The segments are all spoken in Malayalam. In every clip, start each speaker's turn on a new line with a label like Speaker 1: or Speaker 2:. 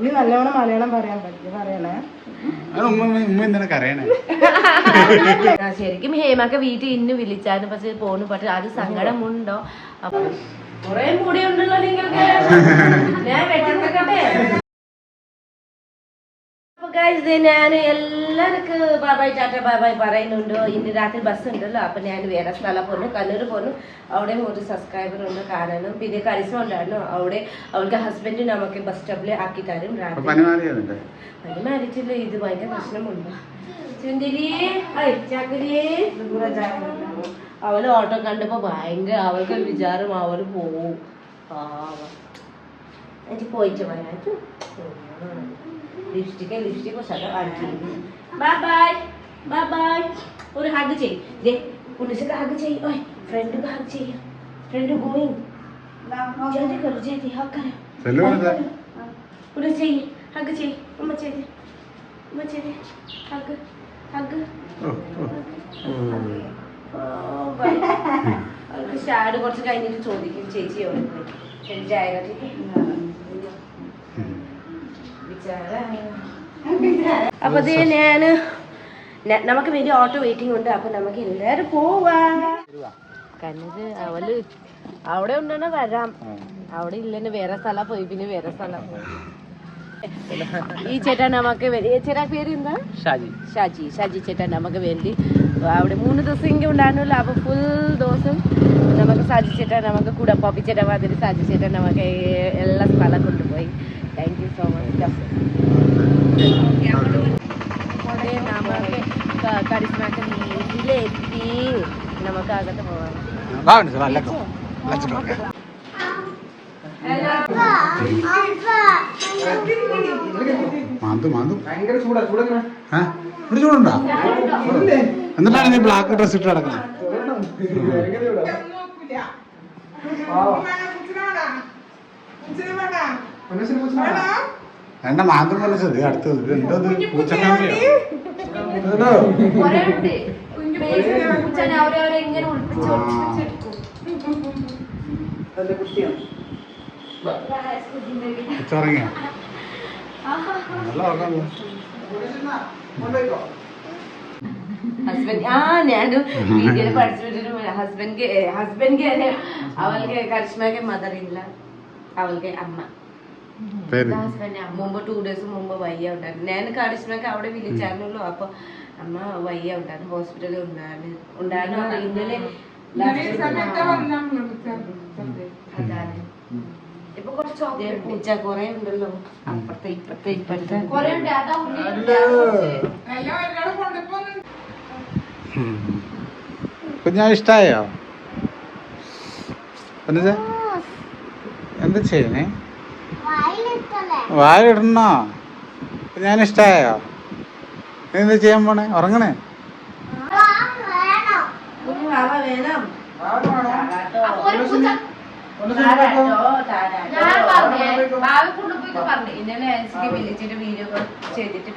Speaker 1: ഇനി നല്ലവണ്ണം മലയാളം പറയാൻ പറ്റും പറയണേ.
Speaker 2: ശരിക്കും ഹേമൊക്കെ വീട്ടിൽ ഇന്ന് വിളിച്ചായിരുന്നു. പക്ഷെ പോണു. പക്ഷെ അത് സങ്കടമുണ്ടോ? അപ്പൊ കൊറേ ഉണ്ടല്ലോ നിങ്ങൾക്ക് ഞാൻ വെട്ടിക്കട്ടെ ദേ ഞാൻ എല്ലാവർക്കും ബാബായ് ടാറ്റ ബാബായ് പറയുന്നുണ്ട്. ഇന്ന് രാത്രി ബസ് ഉണ്ടല്ലോ അപ്പൊ ഞാൻ വേറെ സ്ഥലം പോന്നു കണ്ണൂർ പോന്നു. അവിടെ ഒരു സബ്സ്ക്രൈബർ ഉണ്ട് കാണാനും. പിന്നെ കരിസം ഉണ്ടായിരുന്നു. അവിടെ അവൾക്ക് ഹസ്ബൻഡ് നമുക്ക് ബസ് സ്റ്റോപ്പിൽ ആക്കി തരും. രാത്രി
Speaker 3: പനി
Speaker 2: മാറിയിട്ടില്ല. ഇത് ഭയങ്കര പ്രശ്നമുണ്ട് ചുന്തിരിയേ ചാക്കരിയേ അവൾ ഓട്ടോ കണ്ടപ്പോ ഭയങ്കര അവൾക്ക് വിചാരം അവൾ പോവും. എനിക്ക് പോയിട്ട് ലിപ്സ്റ്റിക്ക് ലിപ്സ്റ്റിക് ശകലം ആഡ് ചെയ്യുന്നു ബൈ ബൈ ബൈ ബൈ ഒരു ഹഗ് ചെയ്യും. ദേ ഉണ്ണിച്ചക്ക് ഹഗ് ചെയ്യും. ഓയ് ഫ്രണ്ട് ക ഹഗ് ചെയ്യും. ഫ്രണ്ട് ഗോയിങ് ജൽദി
Speaker 3: കരോ ജൽദി
Speaker 2: ഹഗ് കരോ ചെല്ലോ ഉണ്ണിച്ച ചെയ്യും. ഹഗ് ചെയ്യും. ഉമ്മ ചെയ്ത്. ഉമ്മ
Speaker 3: ചെയ്ത്. ഹഗ് ഹഗ്
Speaker 2: അവർക്ക് ഷാഡ് കുറച്ച് കഴിഞ്ഞിട്ട് ചോദിക്കും. ചേച്ചിയോട് ചേച്ചി ആയിരത്തി അപ്പൊ ഞാൻ നമുക്ക് വേണ്ടി ഓട്ടോ വെയിറ്റിംഗ് ഉണ്ട്. അപ്പൊ നമുക്ക് എല്ലാരും പോവാം. കന്നത് അവൾ അവിടെ ഉണ്ടെന്ന് വരാം. അവിടെ ഇല്ലെന്ന് വേറെ സ്ഥലം പോയി പിന്നെ വേറെ സ്ഥലം പോയി. ഈ ചേട്ടൻ നമുക്ക് ചേട്ടാ പേര് എന്താ?
Speaker 4: ഷാജി.
Speaker 2: ഷാജി ഷാജി ചേട്ടാ നമുക്ക് വേണ്ടി അവിടെ മൂന്ന് ദിവസം ഇങ്ങനെ ഉണ്ടായിരുന്നല്ലോ. അപ്പൊ ഫുൾ ദിവസം നമുക്ക് ഷാജി ചേട്ടാ നമുക്ക് കൂടെ പോപ്പി ചേട്ടാ മാതിരി ഷാജി ചേട്ടൻ നമുക്ക് എല്ലാ സ്ഥലം കൊണ്ടുപോയി. താങ്ക് യു സോ മച്ച് നമുക്ക് കരിസ്മാക്ക് വീട്ടിലെത്തി നമുക്ക് അകത്ത് പോവാം
Speaker 3: ചൂടുണ്ടോ എന്നിട്ടാണ് നീ ബ്ലാക്ക് ഡ്രസ് ഇട്ട് കിടക്കുന്നത് വേണ്ട മാന്തം ചെറിയ അടുത്തത് എന്തോ പൂച്ചക്കാമിയോ ഉച്ചറങ്ങിയോ നല്ല ഉറങ്ങാമല്ലോ
Speaker 2: ഹസ്ബൻഡ് ആ ഞാൻ പഠിച്ചു പഠിച്ചിട്ട് ഹസ്ബൻഡ് ഹസ്ബൻഡ് അവൾക്ക് കരിഷ്മയ്ക്ക് മദർ ഇല്ല അവൾക്ക് അമ്മ. ഹസ്ബൻഡ് മുമ്പ് ടു ഡേയ്സ് മുമ്പ് വയ്യ ഉണ്ടായിരുന്നു. ഞാൻ കരിഷ്മയ്ക്ക് അവിടെ വിളിച്ചായിരുന്നല്ലോ അപ്പൊ അമ്മ വയ്യ ഉണ്ടായിരുന്നു. ഹോസ്പിറ്റലിൽ ഉണ്ടായിരുന്നു. ഉണ്ടായിരുന്നു. അപ്പൊ ഇന്നലെ അതാണ്. ഇപ്പൊ കുറച്ച് പൂച്ച കൊറേ ഉണ്ടല്ലോ. അപ്പുറത്തെ ഇപ്പുറത്തെ ഇപ്പുറത്തെ.
Speaker 3: കുഞ്ഞാ ഇഷ്ടായോ? എന്താ എന്താ ചെയ്യണേ? വായിലിടണോ? ഞാൻ ഇഷ്ടായോ എന്താ ചെയ്യാൻ പോണേ? ഉറങ്ങണേ?
Speaker 2: വിളിച്ചിട്ട് വീഡിയോ ചെയ്തിട്ട്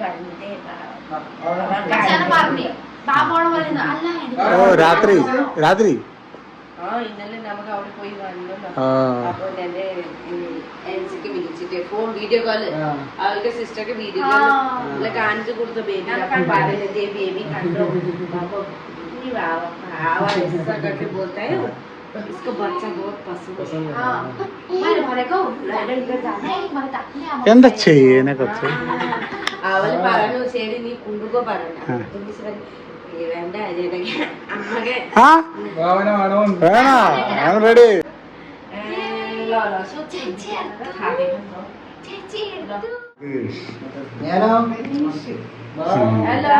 Speaker 3: ഓ രാത്രി. രാത്രി.
Speaker 2: ആ ഇന്നലെ നമുക്ക് അവിടെ പോയി വന്നല്ലോ
Speaker 3: ആ
Speaker 2: അപ്പൊ എന്റെ ആൻസിക്ക് വിളിച്ചിട്ട് ഫോൺ വീഡിയോ കോള് അവൾക്ക് സിസ്റ്റർക്ക് വീഡിയോ കോള് കാണിച്ചു കൊടുത്ത ബേബി അപ്പൊ പറയുന്നത് ബേബി കണ്ടോ അപ്പൊ കുഞ്ഞി വാവ വാവ ऐसा करके बोलता है इसको बच्चा बहुत पसंद है
Speaker 3: എന്താ ചെയ്യനെ കൊച്ചു
Speaker 2: അവള് പറഞ്ഞു ശരി നീ കൊണ്ടുപോ പറഞ്ഞു
Speaker 3: ആ.
Speaker 2: എന്നിട്ട് പറഞ്ഞു, "ഏ, വേണ്ട ചേട്ടൻ അമ്മക്ക്
Speaker 3: ആ
Speaker 4: ഭാവന വേണോ
Speaker 3: വേണോ ഞാൻ റെഡി
Speaker 4: ഞാനോ
Speaker 2: ഹലോ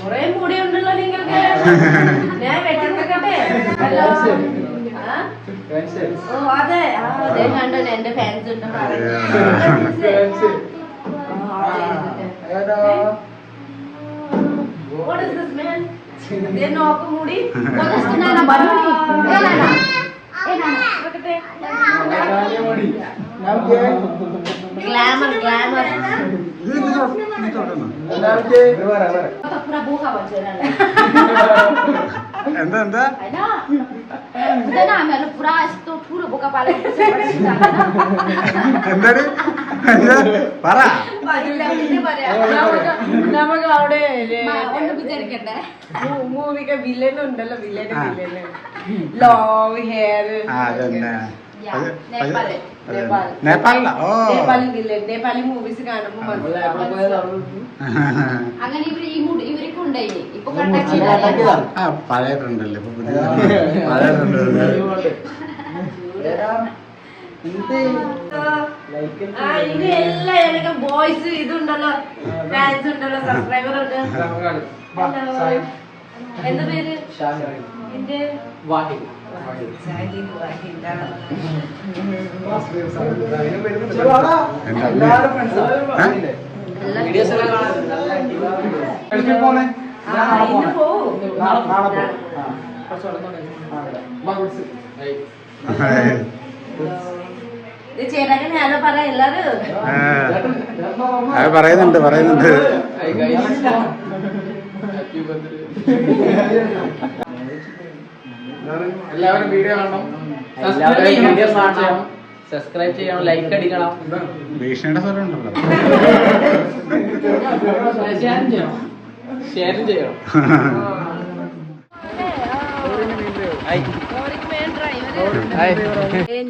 Speaker 2: കൊറേ മുടി ഉണ്ടല്ലോ നിങ്ങൾക്ക് ഞാൻ വെട്ടിക്കട്ടെ ഹലോ ആ? ഓ അതെ ആ അതെ കണ്ടോ എന്റെ ഫാൻസ് ഉണ്ട് What is this man? ദേ നോക്ക് മുടി. ഗ്ലാമർ ഗ്ലാമർ
Speaker 3: എന്താ എന്താ?
Speaker 5: Seperti itu.
Speaker 3: എന്താണ് എന്താ? പറ
Speaker 5: Ini പറയാ.
Speaker 2: നമുക്ക് അവിടെ മൂവിക്ക് വില്ലൻ ഉണ്ടല്ലോ വില്ലന്
Speaker 3: ആ.
Speaker 2: വില്ലന് ലോങ് ഹെയർ
Speaker 3: നേപ്പാളിലാ? ഓ.
Speaker 2: നേപ്പാളി വില്ലൻ നേപ്പാളി മൂവീസ് കാണുമ്പോ മനസ്സിലാവും.
Speaker 5: അങ്ങനെ ഇവർ ഈ ഇവരൊക്കെ ഉണ്ടായി ഇപ്പൊ.
Speaker 3: ആ പഴയതുണ്ടല്ലോ ഇപ്പൊ പുതിയ
Speaker 2: ആ ഇത് എല്ലാം ബോയ്സ് ഇതുണ്ടല്ലോ ഫാൻസ് ഉണ്ടല്ലോ സബ്സ്ക്രൈബർ ഉണ്ട് എന്താ പേര്? എന്റെ വാഹിദ.
Speaker 4: പോണേ?
Speaker 2: എല്ലാരും
Speaker 3: അത്. പറയുന്നുണ്ട് പറയുന്നുണ്ട്.
Speaker 4: എല്ലാവരും വീഡിയോ കാണണം.
Speaker 6: എല്ലാവരും വീഡിയോ കാണണം. സബ്സ്ക്രൈബ് ചെയ്യണം ലൈക്ക് അടിക്കണം.
Speaker 3: ഭീഷണിയുടെ സ്വരം ഉണ്ടല്ലോ
Speaker 6: ഷെയർ ചെയ്യണം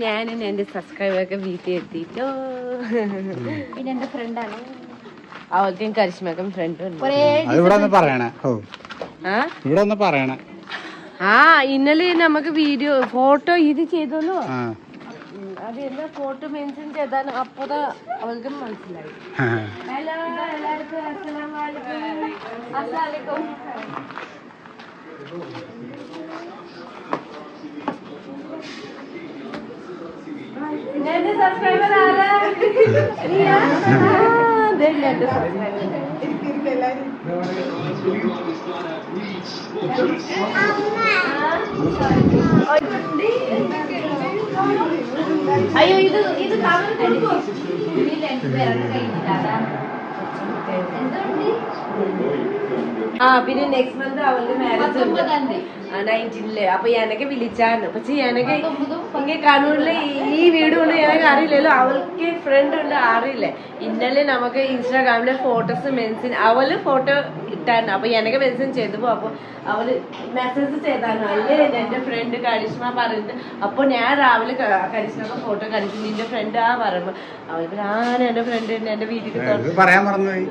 Speaker 2: ഞാനും എന്റെ സബ്സ്ക്രൈബറൊക്കെ വീട്ടിൽ എത്തിയിട്ടോ
Speaker 5: പിന്നെ എന്റെ ഫ്രണ്ടാണ്
Speaker 2: അവൾക്കും കരിശ്മക്കും ഫ്രണ്ടും
Speaker 3: ഇവിടെ ഒന്ന് പറയണേ.
Speaker 2: ആ? ഇന്നലെ നമുക്ക് വീഡിയോ ഫോട്ടോ ഇത് ചെയ്തല്ലോ
Speaker 3: ആ.
Speaker 2: അത് എന്താ ഫോട്ടോ മെൻഷൻ ചെയ്താലും അപ്പോഴാ അവൾക്കും മനസ്സിലായി. ഹലോ എല്ലാവർക്കും അസ്സലാമു അലൈക്കും.
Speaker 5: അസ്സലാമലൈക്കും
Speaker 2: എന്റെ സബ്സ്ക്രൈബർ ആരാ? എന്റെ subscriber.
Speaker 5: അയ്യോ ഇത് ഇത് കവർ കൊടുക്കോ ഇതിൽ എനിക്ക് പേരൊക്കെ കഴിഞ്ഞില്ല
Speaker 2: ആ പിന്നെ നെക്സ്റ്റ് മന്ത് അവളുടെ മാരേജ് ഉണ്ട്. നയന്റീനിൽ അപ്പൊ എനക്ക് വിളിച്ചാണ്. പക്ഷെ എനക്ക് ഇങ്ങനെ കണ്ണൂരിലെ ഈ വീട് കൊണ്ട് എനക്ക് അറിയില്ലല്ലോ. അവൾക്ക് ഫ്രണ്ട് ഉണ്ട് അറിയില്ലേ? ഇന്നലെ നമുക്ക് ഇൻസ്റ്റാഗ്രാമിലെ ഫോട്ടോസ് മെൻസിൻ അവൾ ഫോട്ടോ ഇട്ടായിരുന്നു അപ്പൊ എനക്ക് ചെയ്തു. പോ അപ്പൊ അവർ മെസ്സേജ് ചെയ്തായിരുന്നു അല്ലേ എന്റെ ഫ്രണ്ട് കരിഷ്മ പറഞ്ഞിട്ട് അപ്പൊ ഞാൻ രാവിലെ കരിഷ്മ കരിഷ്മക്ക് ഫോട്ടോ കാണിച്ചു. നിന്റെ ഫ്രണ്ട് ആ പറയുമ്പോ അവൾ ഞാൻ എന്റെ ഫ്രണ്ട് തന്നെ എന്റെ വീട്ടിൽ
Speaker 3: പറയാൻ മറന്നുപോയി.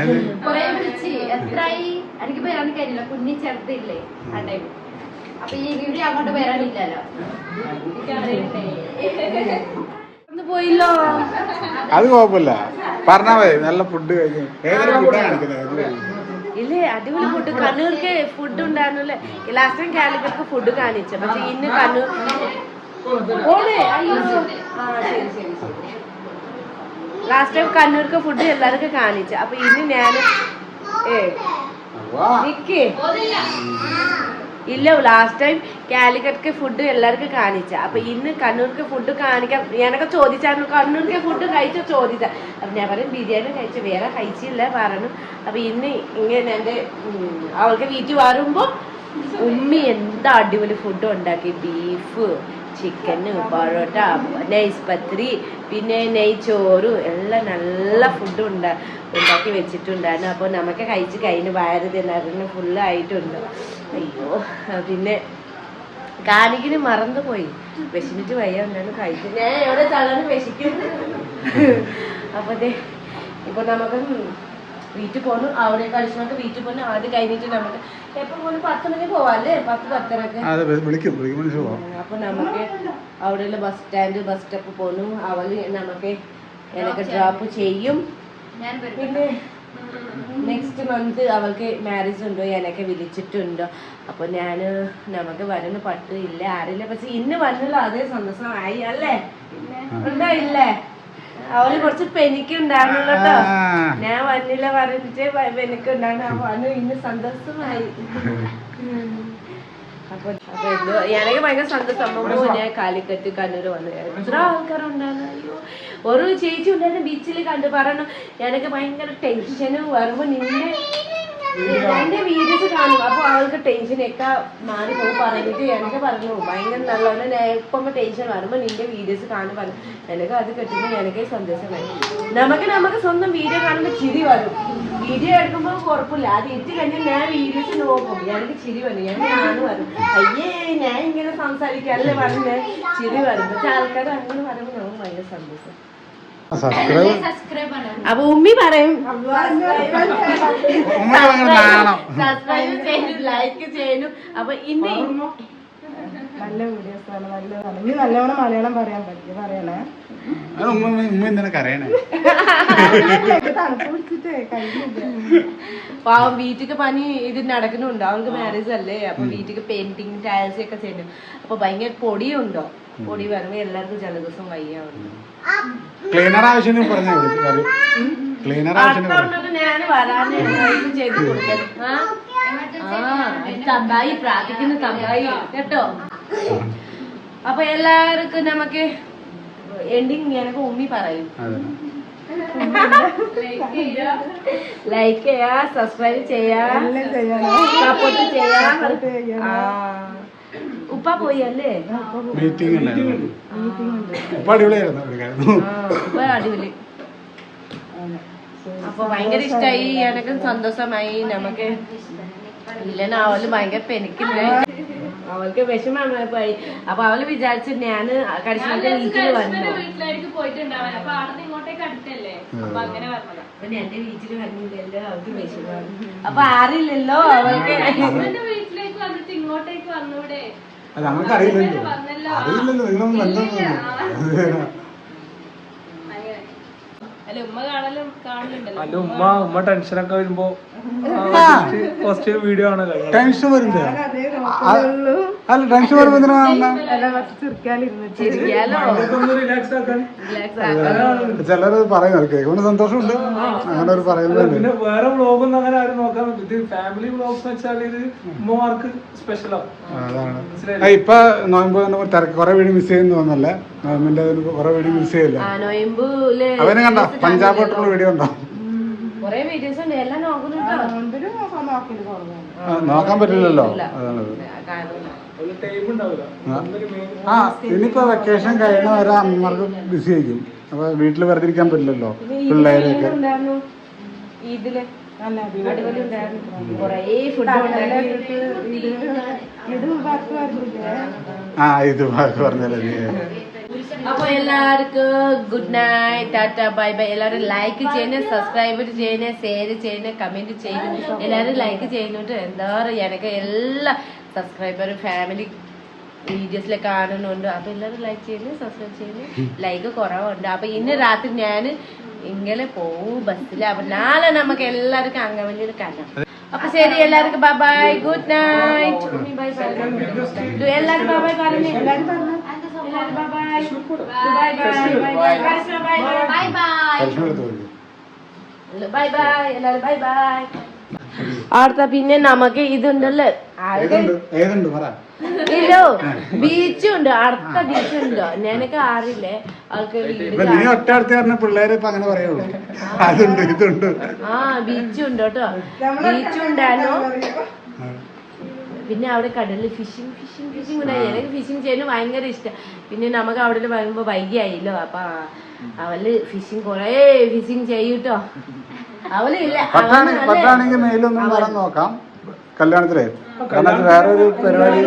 Speaker 3: അത്
Speaker 5: കൊറേ വിളിച്ച്. എത്രയായി എനിക്ക് വരാൻ കഴിയില്ല കുഞ്ഞി ചേർത്തില്ലേ ആ ടൈം അപ്പൊ ഈ വീഡിയോ അങ്ങോട്ട് വരാനില്ലല്ലോ.
Speaker 2: പോയില്ലോ.
Speaker 3: അത് കുഴപ്പമില്ല. പറഞ്ഞാ മതി. നല്ല ഫുഡ് കഴിക്കും. ഏതൊരു ഫുഡാണ് കാണിക്കുന്നത്.
Speaker 2: ഇല്ലേ? അടിപൊളി ഫുഡ് കണ്ണൂർക്ക് ഫുഡ് ഉണ്ടായിരുന്നല്ലേ? ലാസ്റ്റ് ടൈം കാലിക്കറ്റ് ഫുഡ് കാണിച്ചു. പക്ഷെ ഇന്ന് കണ്ണൂർ ലാസ്റ്റ് ടൈം കണ്ണൂർക്ക് ഫുഡ് എല്ലാവർക്കും കാണിച്ചു. അപ്പൊ ഇന്ന് ഞാൻ ഏ നിക്ക്. ഇല്ല ലാസ്റ്റ് ടൈം കാലിക്കറ്റ് ഫുഡ് എല്ലാവർക്കും കാണിച്ച. അപ്പൊ ഇന്ന് കണ്ണൂർക്ക് ഫുഡ് കാണിക്കാൻ ഞാനൊക്കെ ചോദിച്ചായിരുന്നു കണ്ണൂർക്ക് ഫുഡ് കഴിച്ച ചോദിച്ച. അപ്പൊ ഞാൻ പറയും ബിരിയാണി കഴിച്ചു വേറെ കഴിച്ചില്ല പറഞ്ഞു. അപ്പൊ ഇന്ന് ഇങ്ങനെ എന്റെ ഉം, അവൾക്ക് വീട്ടിൽ വരുമ്പോ ഉമ്മി എന്താ അടിപൊളി ഫുഡ് ഉണ്ടാക്കി. ബീഫ് ചിക്കന് പൊറോട്ട നൈസ് പത്രി പിന്നെ നെയ്ച്ചോറ് എല്ലാം നല്ല ഫുഡ് ഉണ്ടാ ഉണ്ടാക്കി വെച്ചിട്ടുണ്ടായിരുന്നു. അപ്പോൾ നമുക്ക് കഴിച്ച് കഴിഞ്ഞ് വയറ് തിന്നറിന് ഫുള്ളായിട്ടുണ്ട് അയ്യോ പിന്നെ കാണിക്കിന് മറന്നുപോയി. വിശന്നിട്ട് വയ്യ ഞാൻ കഴിച്ചു ഞാൻ എവിടെ തളർന്ന് വിശിക്കും. അപ്പൊ അതെ ഇപ്പൊ നമുക്ക് വീട്ടിൽ പോന്നു. അവിടെ കളിച്ചൊക്കെ വീട്ടിൽ പോന്നു. ആദ്യം കഴിഞ്ഞിട്ട് നമുക്ക് എപ്പം പോലും പത്ത് മണി പോവാല്ലേ? പത്ത് പത്തരക്ക്. അപ്പൊ നമുക്ക് അവിടെയുള്ള ബസ് സ്റ്റാൻഡ് ബസ് സ്റ്റോപ്പ് പോന്നു. അവൾ നമുക്ക് എനിക്ക് ഡ്രോപ്പ് ചെയ്യും. പിന്നെ നെക്സ്റ്റ് മന്ത് അവൾക്ക് മാരേജ് ഉണ്ടോ? ഞാനൊക്കെ വിളിച്ചിട്ടുണ്ടോ? അപ്പൊ ഞാൻ നമുക്ക് വരുന്ന പറ്റില്ല ഇല്ല ആരില്ല. പക്ഷെ ഇന്ന് വന്നല്ലോ അതേ സന്തോഷമായി അല്ലേ? ഉണ്ടോ ഇല്ലേ? അവൾ കുറച്ച് പെനിക്ക് ഉണ്ടായിരുന്നല്ലോ കേട്ടോ ഞാൻ വന്നില്ല പറഞ്ഞിട്ട് പെനിക്ക് ഉണ്ടായിരുന്നു അപ്പൊ അന്ന് ഇന്ന് സന്തോഷമായി. അപ്പൊ ഞാനൊക്കെ ഭയങ്കര സന്തോഷം. കാലിക്കറ്റ് കണ്ണൂർ വന്നു. എത്ര ആൾക്കാരുണ്ടായിരുന്നു? അയ്യോ. ഒരു ചേച്ചി ഉണ്ടായിരുന്നു ബീച്ചിൽ കണ്ടു പറഞ്ഞു ഞാനൊക്കെ ഭയങ്കര ടെൻഷനും വരുമ്പോ നിന്നെ എന്റെ വീഡിയോസ് കാണും. അപ്പൊ അവൾക്ക് ടെൻഷനൊക്കെ മാറി പോകും. പറഞ്ഞിട്ട് എനിക്ക് പറഞ്ഞു. ഭയങ്കര നല്ലപോലെ ഇപ്പം ടെൻഷൻ വരുമ്പോ നിന്റെ വീഡിയോസ് കാണും പറഞ്ഞു. എനിക്ക് അത് കിട്ടുമ്പോൾ എനിക്ക് സന്തോഷമായി നമുക്ക് നമുക്ക് സ്വന്തം വീഡിയോ കാണുമ്പോൾ ചിരി വരും. വീഡിയോ എടുക്കുമ്പോൾ കുഴപ്പമില്ല. അത് ഇട്ട് കഴിഞ്ഞാൽ ഞാൻ വീഡിയോസ് നോക്കും എനിക്ക് ചിരി വരും. ഞാൻ ഞാൻ വരും. അയ്യേ ഞാൻ ഇങ്ങനെ സംസാരിക്കല്ലേ പറഞ്ഞ്? ചിരി വരും. പക്ഷെ ആൾക്കാർ അങ്ങനെ പറയുമ്പോൾ നമുക്ക് ഭയങ്കര സന്തോഷം.
Speaker 3: സബ്സ്ക്രൈബ്
Speaker 2: അപ്പൊ ഉമ്മി പറയും. സബ്സ്ക്രൈബ് ചെയ്യണം ലൈക്ക് ചെയ്യണം അപ്പൊ ഇന്ന്
Speaker 1: നല്ല വീഡിയോസ് ആണ് നല്ലതാണ്. ഇനി നല്ലവണ്ണം മലയാളം പറയാൻ പറ്റും പറയണേ.
Speaker 2: പാവം വീട്ടിക്ക് പണി ഇത് നടക്കുന്നുണ്ട്. അവൾക്ക് മാരേജ് അല്ലേ? അപ്പൊ വീട്ടിക്ക് പെയിന്റിങ് ടൈൽസ് ഒക്കെ ചെയ്യുന്നു അപ്പൊ ഭയങ്കര പൊടിയുണ്ടോ? പൊടി വരുമ്പോ എല്ലാവർക്കും ജലദോഷം വയ്യാവുന്നു.
Speaker 3: ക്ലീനർ ആവശ്യം പറഞ്ഞാ? ക്ലീനർ ആവശ്യം
Speaker 2: ഞാൻ ചെയ്ത് തമ്പായി പ്രാർത്ഥിക്കുന്നു തമ്പായി. കേട്ടോ? അപ്പൊ എല്ലാവർക്കും നമുക്ക് എൻഡിങ് എനിക്ക് ഉമ്മി പറയും.
Speaker 3: അതെ.
Speaker 2: ലൈക്ക് ചെയ്യാ. സബ്സ്ക്രൈബ് ചെയ്യാ
Speaker 1: ചെയ്യണം
Speaker 2: സപ്പോർട്ട് ചെയ്യാ.
Speaker 1: ചെയ്യണം.
Speaker 2: ആ. ഉപ്പ പോയി അല്ലേ?
Speaker 3: മീറ്റിംഗ് അടിപൊളിയായിരുന്നു
Speaker 2: ഉപ്പ അടിപൊളി. അപ്പൊ ഭയങ്കര ഇഷ്ടമായി എനക്ക് സന്തോഷമായി. നമുക്ക് ഇല്ലെന്നാവലും ഭയങ്കര പെനിക്കില്ലേ? അവൾക്ക് വിഷമമായി പോയി അപ്പൊ അവൾ വിചാരിച്ചു ഞാൻ കരിശ്മന്റെ വീട്ടിൽ വന്നു
Speaker 5: വീട്ടിലേക്ക് പോയിട്ടുണ്ടാവാൻ അപ്പൊ അവിടെ ഇങ്ങോട്ടേക്ക് അടുത്തല്ലേ? അപ്പൊ അങ്ങനെ പറഞ്ഞതാ
Speaker 2: അപ്പൊ എന്റെ വീട്ടിൽ വന്നില്ലല്ലോ അവൾക്ക് വിഷമമാണ് അപ്പൊ ആറില്ലല്ലോ അവൾക്ക്.
Speaker 5: വീട്ടിലേക്ക് വന്നിട്ട് ഇങ്ങോട്ടേക്ക് വന്നൂടെ
Speaker 3: അറിയില്ലല്ലോ
Speaker 5: വന്നല്ലോ.
Speaker 3: അറിയില്ലല്ലോ നിങ്ങളൊന്നും
Speaker 5: അല്ല ഉമ്മ
Speaker 4: ഉമ്മ ടെൻഷനൊക്കെ വരുമ്പോ ഫസ്റ്റ് വീഡിയോ ആണല്ലോ
Speaker 3: ടെൻഷൻ
Speaker 1: വരുന്നില്ല
Speaker 3: അല്ല ടെൻഷൻ വരുമ്പോ എന്തിനാ ചിലര് പറയുന്നത് കേൾക്കുമ്പോൾ സന്തോഷമുണ്ട്. അങ്ങനെ ഒരു പറയുന്നുണ്ട്
Speaker 4: പിന്നെ വേറെ വ്ളോഗൊന്നും അങ്ങനെ ആരും നോക്കാൻ ഇത് ഫാമിലി വ്ളോഗ്സ് വെച്ചാൽ ഇത് ഉമ്മമാർക്ക് സ്പെഷ്യലാണ്
Speaker 3: അതാണ്. ഇപ്പൊ നോയമ്പ് തിരക്ക്. കുറെ വീട് മിസ് ചെയ്യുന്നു തോന്നല്ലേ നോയമ്പിന്റെ കുറെ വീട് മിസ് ചെയ്യില്ല? അവനെ കണ്ട? പഞ്ചാബ് വീഡിയോ ഉണ്ടോ നോക്കാൻ പറ്റില്ലല്ലോ. ആ. ഇനിയിപ്പോ വെക്കേഷൻ കഴിയണ വരെ അമ്മമാർക്ക് ബിസി ആയിരിക്കും. അപ്പൊ വീട്ടിൽ വെറുതിരിക്കാൻ പറ്റില്ലല്ലോ പിള്ളേരെയൊക്കെ. ആ ഇത് പറഞ്ഞല്ലേ? നീ
Speaker 2: അപ്പൊ എല്ലാവർക്കും good night tata bye bye എല്ലാവരും ലൈക്ക് ചെയ്യുന്ന സബ്സ്ക്രൈബ് ചെയ്യുന്ന ഷെയർ ചെയ്യുന്ന കമന്റ് ചെയ്യുന്നു എല്ലാവരും ലൈക്ക് ചെയ്യുന്നുണ്ട് എന്താ പറയുക എനിക്ക് എല്ലാ സബ്സ്ക്രൈബറും ഫാമിലി വീഡിയോസിലെ കാണുന്നുണ്ട് അപ്പൊ എല്ലാവരും ലൈക്ക് ചെയ്യുന്നു സബ്സ്ക്രൈബ് ചെയ്യുന്നു ലൈക്ക് കുറവുണ്ട്. അപ്പൊ ഇന്ന് രാത്രി ഞാൻ ഇങ്ങനെ പോവും ബസ്സിൽ അപ്പൊ നാളെ നമുക്ക് എല്ലാവർക്കും അംഗവല്ലിയിൽ കാണാം അപ്പൊ ശരി എല്ലാവർക്കും ബൈ ബൈ ഗുഡ് നൈറ്റ് എല്ലാവരും ബൈ ബൈ പറഞ്ഞു. എല്ലാവരും പറഞ്ഞു അവിടുത്തെ പിന്നെ നമുക്ക് ഇതുണ്ടല്ലോ. ഇല്ലോ ബീച്ചുണ്ട്. അടുത്ത ബീച്ചുണ്ടോ? ഞാനൊക്കെ അറിയില്ലേ? ആൾക്ക്
Speaker 3: പിള്ളേരെ അതുണ്ട് ഇതുണ്ട്.
Speaker 2: ആ ബീച്ചുണ്ട് കേട്ടോ. ബീച്ചുണ്ടായിരുന്നു. പിന്നെ അവിടെ കടലിൽ ഫിഷിംഗ് ഫിഷിങ് ഫിഷിങ് ഉണ്ടായി. എനിക്ക് ഫിഷിങ് ചെയ്യാൻ ഭയങ്കര ഇഷ്ടം. പിന്നെ നമുക്ക് അവിടെ വരുമ്പോൾ വൈകിയായില്ലോ. അപ്പൊ അവൾ ഫിഷിംഗ് കൊറേ ഫിഷിംഗ് ചെയ്യൂട്ടോ. അവൾ ഇല്ല.
Speaker 3: പട്ടാണെങ്കിൽ മെയിലൊന്നും വരാൻ നോക്കാം. കല്യാണത്തിലേ. കാരണം ഒരു പരിപാടി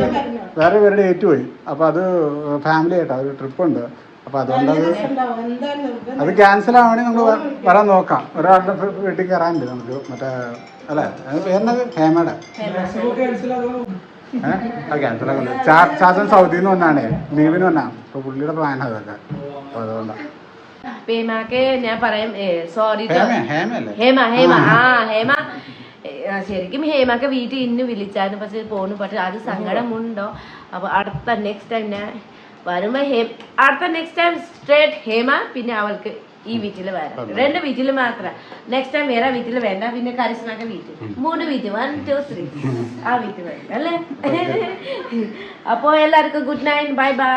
Speaker 3: വേറെ പേരുടെ ഏറ്റുപോയി. അപ്പോൾ അത് ഫാമിലി ആയിട്ടാണ് ഒരു ട്രിപ്പുണ്ട് ഉണ്ട് അപ്പൊ അതുകൊണ്ട് അത് അത് ക്യാൻസൽ ആവണമെങ്കിൽ നമുക്ക് വരാൻ നോക്കാം. ഒരാളുടെ വീട്ടിൽ കയറാനുണ്ട് നമുക്ക്. മറ്റേ അല്ലേ? പേരുന്നത് ഹേമയുടെ. ഏഹ് ക്യാൻസൽ ആക്കുന്നത് ചാച്ചൻ സൗദിയിൽ നിന്ന് വന്നാണേ. ലീവിന് വന്നാണ് അപ്പൊ പുള്ളിയുടെ പ്ലാൻ അതൊക്കെ അപ്പൊ അതുകൊണ്ടാണ്
Speaker 2: പേമാക്ക് ഞാൻ പറയാം. സോറി
Speaker 3: ഹേമ
Speaker 2: ഹേമ ഹേമ. ആ. ഹേമ. ശരിക്കും ഹേമക്ക് വീട്ടിൽ ഇന്ന് വിളിച്ചായിരുന്നു. പക്ഷെ പോണു. പക്ഷെ അത് സങ്കടമുണ്ടോ അപ്പൊ അടുത്ത നെക്സ്റ്റ് ടൈം ഞാൻ വരുമ്പോ അടുത്ത നെക്സ്റ്റ് ടൈം സ്ട്രേറ്റ് ഹേമ പിന്നെ അവൾക്ക് ഈ വീട്ടിൽ വരാം. രണ്ട് വീട്ടിൽ മാത്രം. നെക്സ്റ്റ് ടൈം വേറെ വീട്ടിൽ വേണ്ട പിന്നെ കരിസ്മക്ക വീട്ടിൽ മൂന്ന് വീട്ടിൽ വൺ ടു ത്രീ ആ വീട്ടിൽ വരും അല്ലേ? അപ്പോ എല്ലാവർക്കും ഗുഡ് നൈറ്റ് ബൈ ബൈ